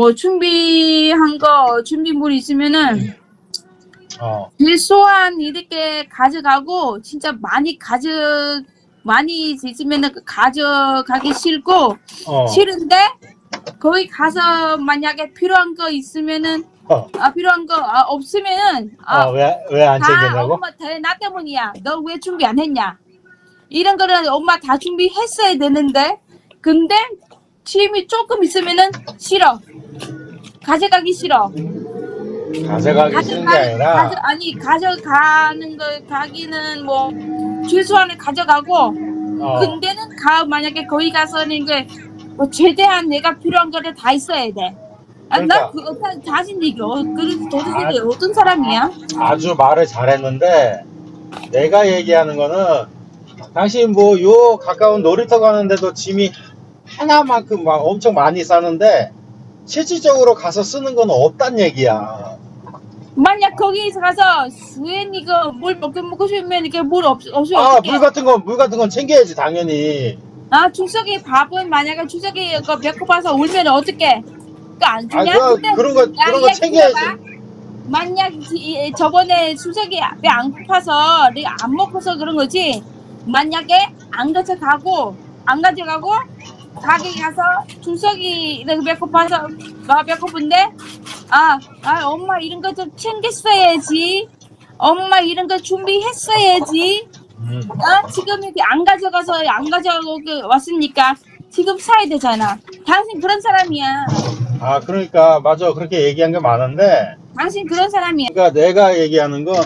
뭐 준비한 거 준비물 있으면은 어. 최소한 이렇게 가져가고 진짜 많이 가져 많이 있으면은 그 가져가기 싫고 어. 싫은데 거기 가서 만약에 필요한 거 있으면은 어. 아 필요한 거 아, 없으면은 아 어, 왜, 왜안다 챙겼냐고? 엄마 다나 때문이야. 너 왜 준비 안 했냐? 이런 거는 엄마 다 준비했어야 되는데 근데 짐이 조금 있으면은 싫어. 가져가기 싫어. 가져가기 싫은 게 아니라, 가져, 아니 가져가는 거 가기는 뭐 최소한을 가져가고 어. 근데는 가 만약에 거기 가서는 그뭐 최대한 내가 필요한 거를 다 있어야 돼. 아, 나 그러니까. 그거 다- 자신 있어. 그 도대체 아. 어떤 사람이야? 아주 말을 잘했는데, 내가 얘기하는 거는, 당신 뭐, 요 가까운 놀이터 가는데도 짐이 하나만큼 막 엄청 많이 싸는데, 실질적으로 가서 쓰는 건 없단 얘기야. 만약 거기서 가서 수엔 이거 물 먹고 먹고 싶으면 이렇게 물 없, 없으면 아, 어떡해? 물 같은 건, 물 같은 건 챙겨야지, 당연히. 아 주석이 밥은 만약에 주석이 그 배고파서 울면 어떡해? 그안 아, 주냐? 그거, 근데 그런 거, 야, 그런 거얘 챙겨야지. 만약 이- 이- 저번에 수석이 배 안 고파서 내가 안 먹어서 그런 거지. 만약에 안 가져가고 안 가져가고 가게 가서 주석이 이렇게 배고파서 나 배고픈데 아, 아 엄마 이런 거 좀 챙겼어야지. 엄마 이런 거 준비했어야지. 음. 어? 지금 이렇게 안 가져가서 안 가져가고 그 왔으니까 지금 사야 되잖아. 당신 그런 사람이야. 아, 그러니까, 맞아. 그렇게 얘기한 게 많은데, 당신 그런 사람이야. 그러니까 내가 얘기하는 건,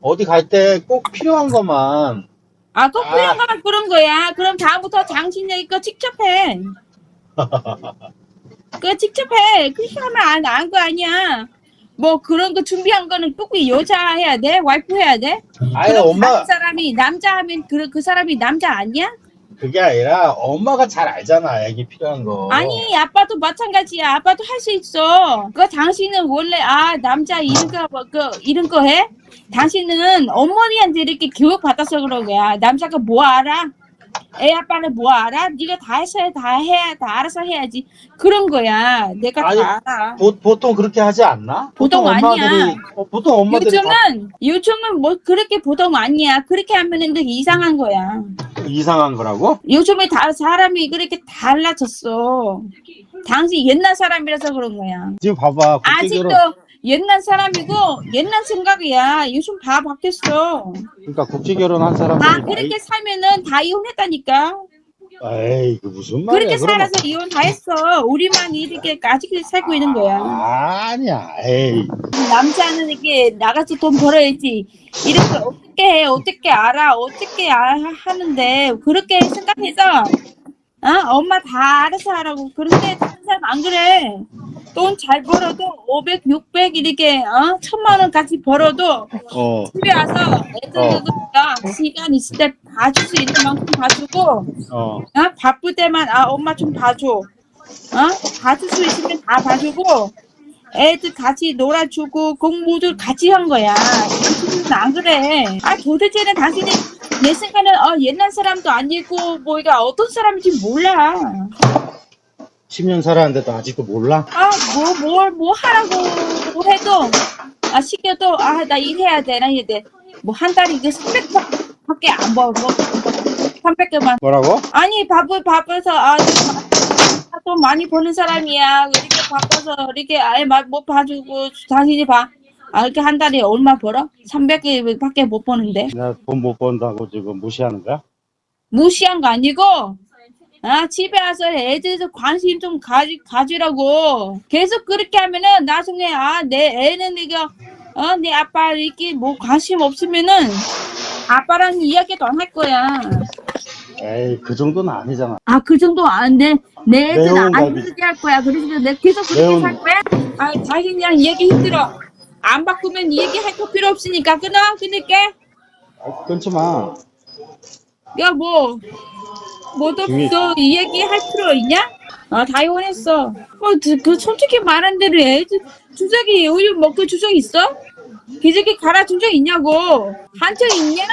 어디 갈 때 꼭 필요한 것만, 아, 거만 그런 거야. 그럼 다음부터 당신이 거 직접 해. 그거 직접 해. 그렇게 하면 안, 안 거 아니야. 뭐 그런 거 준비한 거는 꼭 여자 해야 돼? 와이프 해야 돼? 아니, 그럼 엄마, 다른 사람이 남자 하면 그, 그 사람이 남자 아니야? 그게 아니라, 엄마가 잘 알잖아, 애기 필요한 거. 아니 아빠도 마찬가지야. 아빠도 할 수 있어. 그 당신은 원래 아 남자 이런 거그 이런 거 해? 당신은 어머니한테 이렇게 교육 받아서 그런 거야. 남자가 뭐 알아? 애 아빠는 뭐 알아? 네가 다 했어야 다 해, 다 알아서 해야지. 그런 거야. 내가 아니, 다 알아. 보, 보통 그렇게 하지 않나? 보통 아니야. 엄마들이, 어, 보통 엄마들이 다 요즘은 요즘은 뭐 그렇게 보통 아니야. 그렇게 하면은 되게 이상한 거야. 이상한 거라고? 요즘에 다 사람이 그렇게 달라졌어. 당신 옛날 사람이라서 그런 거야. 지금 봐봐, 아직도 결혼, 옛날 사람이고 옛날 생각이야. 요즘 다 바뀌었어. 그러니까 국제 결혼한 사람들이. 다 그렇게 살면은 다 이혼했다니까. 에이, 그 무슨 말이야. 그렇게 그러면- 살아서 이혼 다 했어. 우리만 이렇게 아직 살고 있는 거야. 아니야, 에이. 남자는 이렇게 나가서 돈 벌어야지. 이렇게 어떻게 알아? 어떻게 아- 하는데 그렇게 생각해서 어? 엄마 다 알아서 하라고. 그런데 다른 사람 안 그래. 돈 잘 벌어도 500, 600 이렇게 어? 천만 원 같이 벌어도 어, 집에 와서 애들도 시간 있을 때 봐줄 수 있는 만큼 봐주고 어. 어? 바쁠 때만 아 엄마 좀 봐줘 어? 봐줄 수 있으면 다 봐주고 애들 같이 놀아주고 공부도 같이 한 거야 안 그래 아 도대체는 당신이 내 생각에는 어, 옛날 사람도 아니고 뭐가 어떤 사람인지 몰라 10년 살았는데도 아직도 몰라? 아 뭐 뭘 뭐 하라고 해도 아 시켜도 아 나 일해야 돼나 해야 돼뭐 한 달에 이게 300밖에 안 벌어 300개만 뭐라고? 아니 바쁘 바빠서 아, 돈 많이 버는 사람이야 이렇게 바빠서 이렇게 아예 막못 봐주고 당신이 봐. 아 이렇게 한 달에 얼마 벌어? 300개밖에 못 버는데 내가 돈못 번다고 지금 무시하는 거야? 무시한 거 아니고 아 집에 와서 애들도 관심 좀 가지 가지라고 계속 그렇게 하면은 나중에 아 내 애는 이거 어 내 아빠 이렇게 뭐 관심 없으면은 아빠랑 이야기도 안 할 거야. 에이, 그 정도는 아니잖아. 아, 그 정도 안 돼. 내 애들 매운 안. 그렇게 할 거야. 그래서 내가 계속 그렇게 매운- 살 거야? 아, 자기냥 얘기 힘들어. 안 바꾸면 얘기 할 거 필요 없으니까 끊어, 끊을게. 아, 끊지 마. 야, 뭐, 뭐더 중이- 이 얘기 할 필요 있냐? 아, 다 이혼했어. 어, 그, 그 솔직히 말한 대로 애들 주석이 우유 먹고 주석 있어? 기저귀 갈아준 적 있냐고. 한 적 있냐?